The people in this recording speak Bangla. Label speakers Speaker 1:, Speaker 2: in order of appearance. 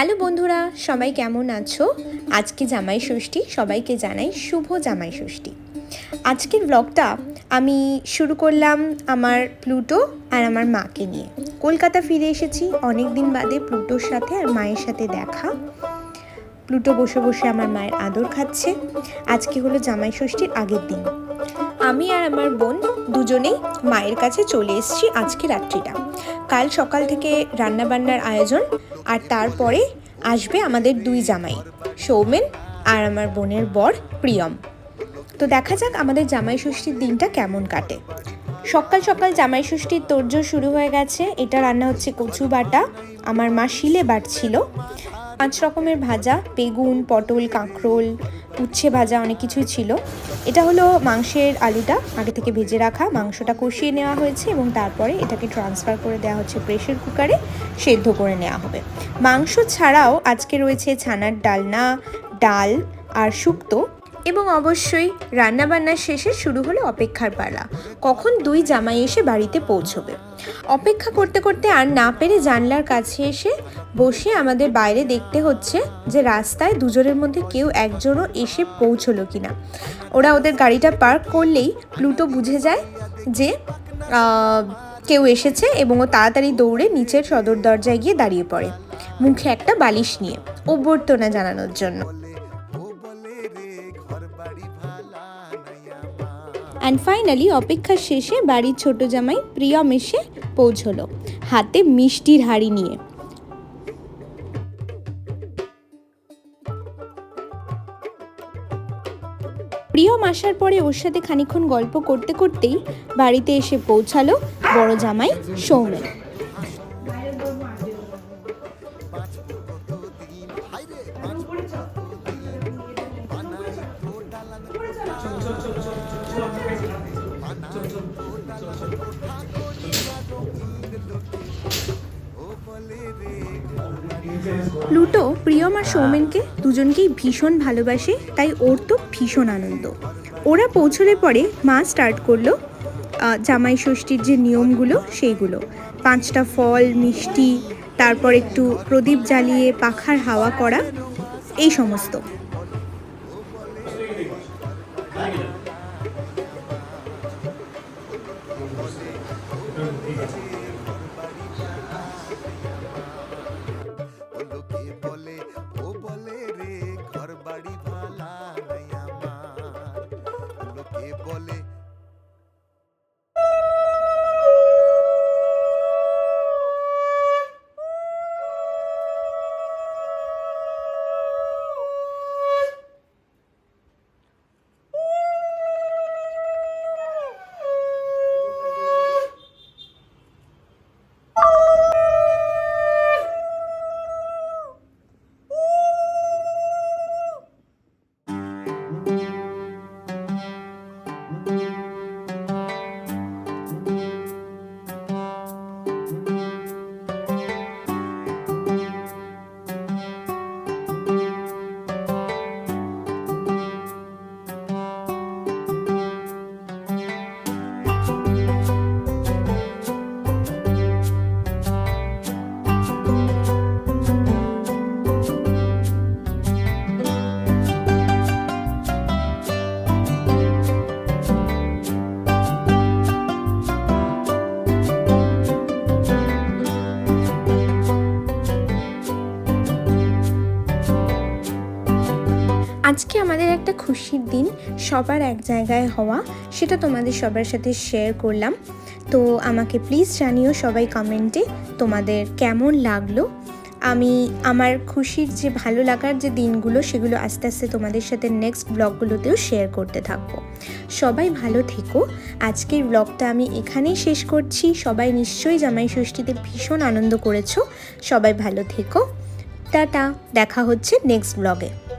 Speaker 1: হ্যালো বন্ধুরা, সবাই কেমন আছো? আজকে জামাই ষষ্ঠী, সবাইকে জানাই শুভ জামাই ষষ্ঠী। আজকের ব্লগটা আমি শুরু করলাম আমার প্লুটো আর আমার মাকে নিয়ে। কলকাতা ফিরে এসেছি অনেক দিন বাদে প্লুটোর সাথে আর মায়ের সাথে দেখা। প্লুটো বসে বসে আমার মায়ের আদর খাচ্ছে। আজকে হলো জামাই ষষ্ঠীর আগের দিন। আমি আর আমার বোন দুজনেই মায়ের কাছে চলে এসেছি আজকে রাত্রিটা। কাল সকাল থেকে রান্নাবান্নার আয়োজন, আর তারপরে আসবে আমাদের দুই জামাই, সৌমেন আর আমার বোনের বর প্রিয়ম। তো দেখা যাক আমাদের জামাই ষষ্ঠীর দিনটা কেমন কাটে। সকাল সকাল জামাই ষষ্ঠীর তোড়জোড় শুরু হয়ে গেছে। এটা রান্না হচ্ছে কচু বাটা আমার মা শিলে বাটছিল। পাঁচ রকমের ভাজা, বেগুন, পটল, কাঁকরোল, উচ্ছে ভাজা অনেক কিছুই ছিল। এটা হলো মাংসের আলুটা, আগে থেকে ভেজে রাখা, মাংসটা কষিয়ে নেওয়া হয়েছে এবং তারপরে এটাকে ট্রান্সফার করে দেওয়া হচ্ছে প্রেশার কুকারে সেদ্ধ করে নেওয়া হবে। মাংস ছাড়াও আজকে রয়েছে ছানার ডালনা, ডাল আর শুক্তো। এবং অবশ্যই রান্নাবান্নার শেষে শুরু হলো অপেক্ষার পালা। কখন দুই জামাই এসে বাড়িতে পৌঁছবে? অপেক্ষা করতে করতে আর না পেরে জানলার কাছে এসে বসে আমাদের বাইরে দেখতে হচ্ছে যে রাস্তায় দুজনের মধ্যে কেউ একজনও এসে পৌঁছলো কিনা। ওরা ওদের গাড়িটা পার্ক করলেই প্লুটো বুঝে যায় যে কেউ এসেছে এবং ও তাড়াতাড়ি দৌড়ে নিচের সদর দরজায় গিয়ে দাঁড়িয়ে পড়ে। মুখে একটা বালিশ নিয়ে। অভ্যর্থনা জানানোর জন্য। অ্যান্ড ফাইনালি অপেক্ষার শেষে বাড়ির ছোট জামাই প্রিয়ম এসে পৌঁছলো হাতে মিষ্টির হাড়ি নিয়ে। প্রিয়ম আসার পরে ওর সাথে খানিক্ষণ গল্প করতে করতেই বাড়িতে এসে পৌঁছালো বড় জামাই সৌমেন। প্লুটো প্রিয়ম আর সৌমেনকে দুজনকেই ভীষণ ভালোবাসে, তাই ওর তো ভীষণ আনন্দ। ওরা পৌঁছলে পরে মা স্টার্ট করল জামাই ষষ্ঠীর যে নিয়মগুলো, সেইগুলো। পাঁচটা ফল, মিষ্টি, তারপর একটু প্রদীপ জ্বালিয়ে পাখার হাওয়া করা, এই সমস্ত। আজকে আমাদের একটা খুশির দিন সবার এক জায়গায় হওয়া, সেটা তোমাদের সবার সাথে শেয়ার করলাম। তো আমাকে প্লিজ জানিও সবাই কমেন্টে তোমাদের কেমন লাগল। আমি, আমার খুশির যে ভালো লাগার যে দিনগুলো, সেগুলো আস্তে আস্তে তোমাদের সাথে নেক্সট ব্লগগুলোতেও শেয়ার করতে থাকব। সবাই ভালো থেকো। আজকের ব্লগটা আমি এখানেই শেষ করছি। সবাই নিশ্চয়ই জামাই ষষ্ঠীতে ভীষণ আনন্দ করেছ। সবাই ভালো থেকো। টাটা, দেখা হচ্ছে নেক্সট ব্লগে